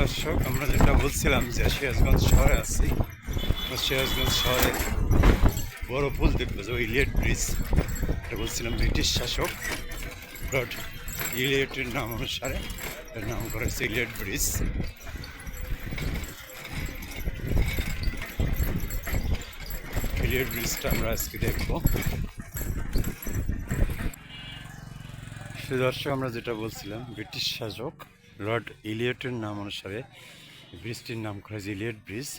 দর্শক, আমরা যেটা বলছিলাম যে সিরাজগঞ্জ শহরে আছি। সিরাজগঞ্জ শহরে বড় পুল দেখব, যে ইলিয়েট ব্রিজ। এটা বলছিলাম ব্রিটিশ শাসক লর্ড ইলিয়টের নাম অনুসারে এর নাম করা হয়েছে ইলিয়ট ব্রিজ। ইলিয়েট ব্রিজটা আমরা আজকে দেখব। সুদর্শক আমরা যেটা বলছিলাম, ব্রিটিশ শাসক লর্ড ইলিয়টের নাম অনুসারে ব্রিজটির নাম করা হয়েছে ইলিয়ট ব্রিজ।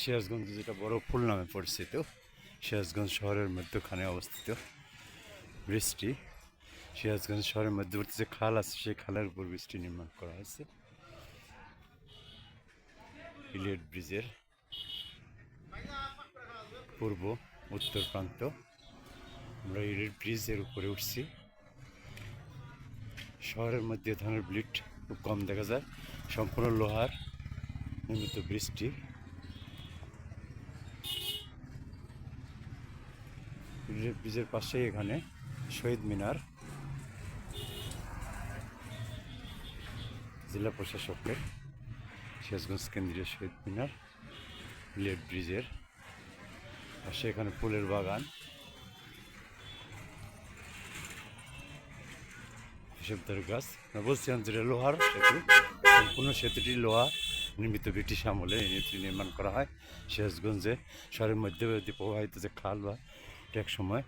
সিরাজগঞ্জ যেটা বড় ফুল নামে পরিচিত, সিরাজগঞ্জ শহরের মধ্যখানে অবস্থিত ব্রিজটি। সিরাজগঞ্জ শহরের মধ্যবর্তী যে খাল আছে, সেই খালের উপর ব্রিজটি নির্মাণ করা হয়েছে। ইলিয়ট ব্রিজের পূর্ব, উত্তর প্রান্ত। আমরা ইলিয়ট ব্রিজের উপরে উঠছি। শহরের মধ্যে ধানের ব্লিট খুব কম দেখা যায়। সম্পূর্ণ লোহার নির্মিত ব্রিজটি। ব্রিজের পাশেই এখানে শহীদ মিনার। জেলা প্রশাসকের শেষগঞ্জ কেন্দ্রীয় শহীদ মিনার লেট ব্রিজের। পাশে এখানে ফুলের বাগান। হিসেবদার গাছ যেটা লোহার সেতু, সম্পূর্ণ সেতুটি লোহা নির্মিত ব্রিটিশ আমলে সেতুটি নির্মাণ করা হয়। সিরাজগঞ্জে শহরের মধ্যবর্তী প্রবাহিত যে খাল বা এক সময়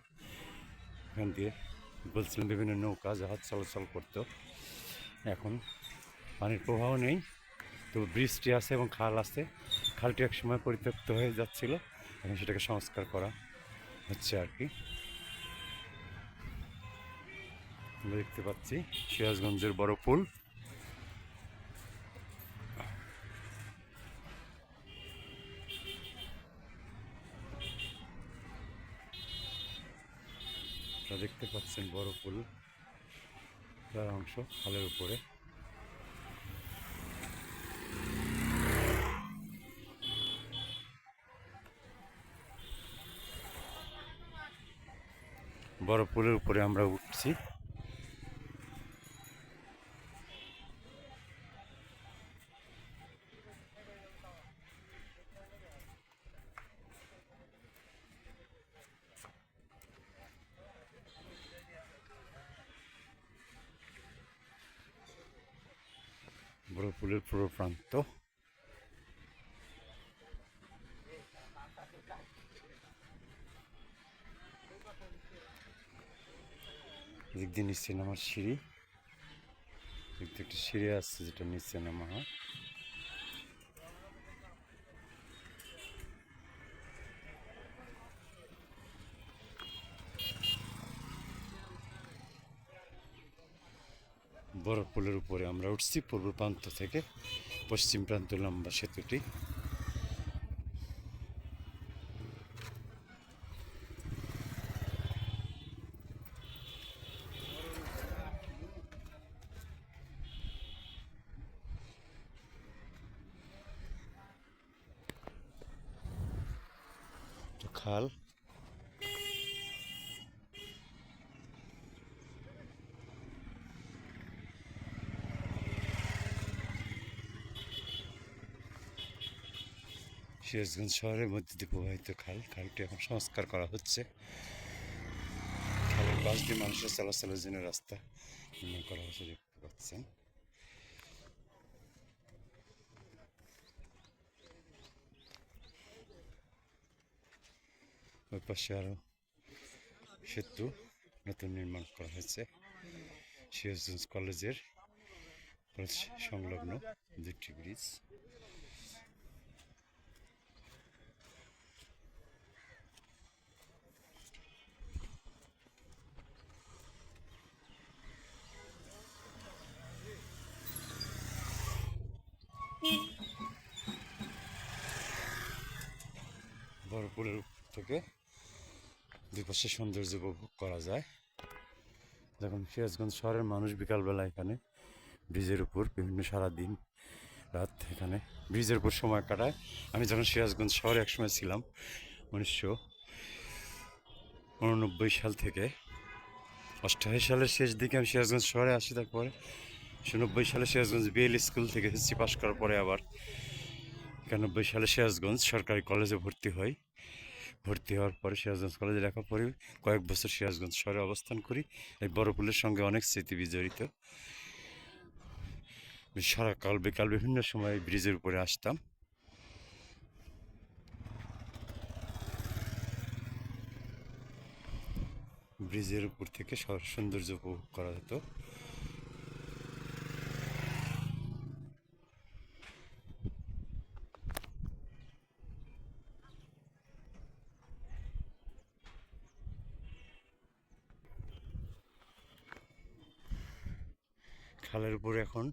এখান দিয়ে বলছিলাম বিভিন্ন নৌকা, জাহাজ চলাচল করত। এখন পানির প্রবাহ নেই তো ব্রিজটি আছে এবং খাল আছে। খালটি এক সময় পরিত্যক্ত হয়ে যাচ্ছিল, এখন সেটাকে সংস্কার করা হচ্ছে আর কি। আমরা দেখতে পাচ্ছি সিরাজগঞ্জের বড় পুল। দেখতে পাচ্ছেন বড় পুল, তার অংশ খালের উপরে। বড় পুলের উপরে আমরা উঠছি। পুলের পুরো প্রান্ত দিক দিয়ে নিচে নামার সিঁড়ি। দিয়ে একটা সিঁড়ি আসছে যেটা নিচে নামা হয়। বড় পুলের উপরে আমরা উঠছি পূর্ব প্রান্ত থেকে। পশ্চিম প্রান্ত লম্বা সেতুটি। খাল। সিরাজগঞ্জ শহরের মধ্যে দিয়ে প্রবাহিত খাল, খালটি এখন সংস্কার করা হচ্ছে। খালের পাশ দিয়ে মানুষের চলাচলের জন্য রাস্তা নির্মাণ করা হচ্ছে দেখতে পাচ্ছেন। ওই পাশে আরও সেতু নতুন নির্মাণ করা হয়েছে। সিরাজগঞ্জ কলেজের সংলগ্ন দুটি ব্রিজ। বড়পুলের থেকে দুই পাশে সৌন্দর্য উপভোগ করা যায়। যখন সিরাজগঞ্জ শহরের মানুষ বিকালবেলা এখানে ব্রিজের উপর বিভিন্ন সারাদিন রাত এখানে ব্রিজের উপর সময় কাটায়। আমি যখন সিরাজগঞ্জ শহরে একসময় ছিলাম, উনিশশো উননব্বই সাল থেকে অষ্টাশি সালের শেষ দিকে আমি সিরাজগঞ্জ শহরে আসি, তারপরে নব্বই সালে সিরাজগঞ্জ বিএল স্কুল থেকে এসএসসি পাশ করার পরে আবার একানব্বই সালে সিরাজগঞ্জ সরকারি কলেজে ভর্তি হই। ভর্তি হওয়ার পরে সিরাজগঞ্জ কলেজে লেখা পড়ি কয়েক বছর সিরাজগঞ্জ শহরে অবস্থান করি। এই বড়পুলের সঙ্গে অনেক স্মৃতি বিজড়িত। সারাকাল বিকাল বিভিন্ন সময় ব্রিজের উপরে আসতাম। ব্রিজের উপর থেকে সৌন্দর্য উপভোগ করা যেত। খালের উপরে এখন।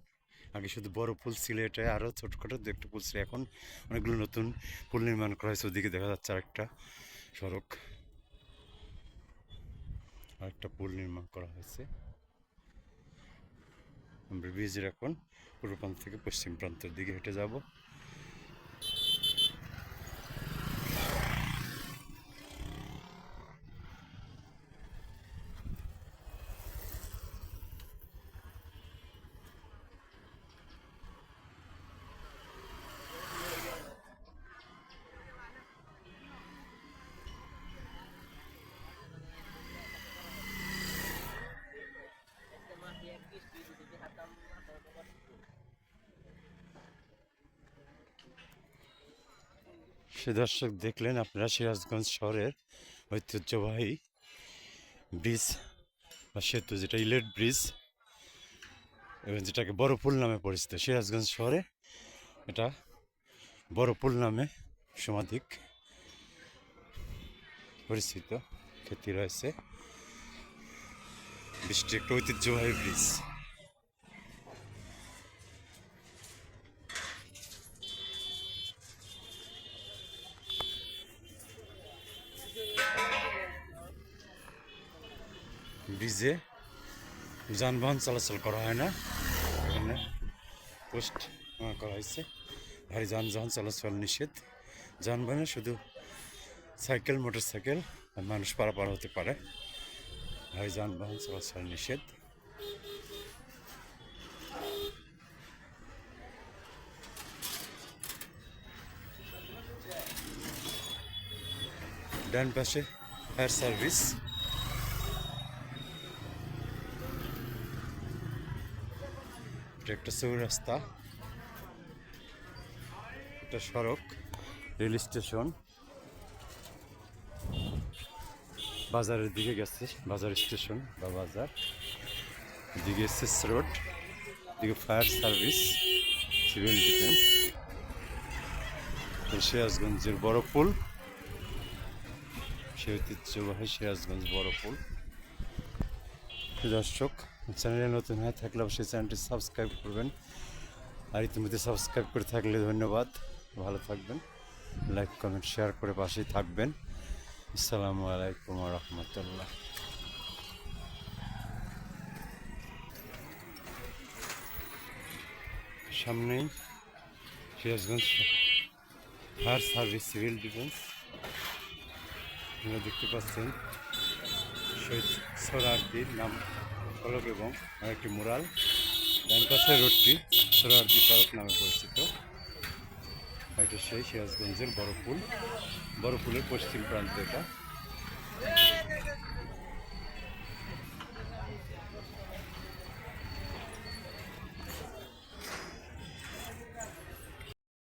আগে শুধু বড় পুল ছিল এটা আরও ছোটখাটো দু একটা পুল ছিল। এখন অনেকগুলো নতুন পুল নির্মাণ করা হয়েছে, ওদিকে দেখা যাচ্ছে আরেকটা সড়ক। আরেকটা পুল নির্মাণ করা হয়েছে। আমরা ব্রিজের এখন পূর্ব প্রান্ত থেকে পশ্চিম প্রান্তের দিকে হেঁটে যাব। সে দর্শক দেখলেন আপনারা সিরাজগঞ্জ শহরের ঐতিহ্যবাহী ব্রিজ বা সেতু, যেটা ইলেট ব্রিজ এবং যেটাকে বড় পুল নামে পরিচিত। সিরাজগঞ্জ শহরে এটা বড় পুল নামে সমাধিক পরিচিত খ্যাতি রয়েছে বৃষ্টি একটা ঐতিহ্যবাহী ব্রিজ। ব্রিজে যানবাহন চলাচল করা হয় না। এখানে পোস্ট করা হয়েছে ভারী যানবাহন চলাচল নিষেধ যানবাহনে শুধু সাইকেল মোটর সাইকেল মানুষ পারাপার হতে পারে ভারী যানবাহন চলাচল নিষেধ ডান পাশে ফায়ার সার্ভিস এটা একটা চৌরাস্তা এটা সড়ক, রেল স্টেশন। বাজারের দিকে গেছে, বাজার স্টেশন বা বাজার। দিকে এসএস রোড, দিকে ফায়ার সার্ভিস, সিভিল ডিফেন্স। সিরাজগঞ্জের বড় পুল। সে ঐতিহ্যবাহী সিরাজগঞ্জ বড় পুল। দর্শক চ্যানেলে নতুন হয়ে থাকলে অবশ্যই চ্যানেলটি সাবস্ক্রাইব করবেন। আর ইতিমধ্যে সাবস্ক্রাইব করে থাকলে ধন্যবাদ। ভালো থাকবেন, লাইক, কমেন্ট, শেয়ার করে পাশেই থাকবেন। আসসালামু আলাইকুম রহমতুল্লাহ সামনেই Sirajganj fire service civil defence. আপনারা দেখতে পাচ্ছেন শহীদ সোহরার্দির নাম। ফলক এবং একটি মুরাল ডান পাশের রোডটি সোহরার্দি সড়ক নামে পরিচিত। এটা সেই সিরাজগঞ্জের বড় পুল বড় পুলের পশ্চিম প্রান্ত এটা।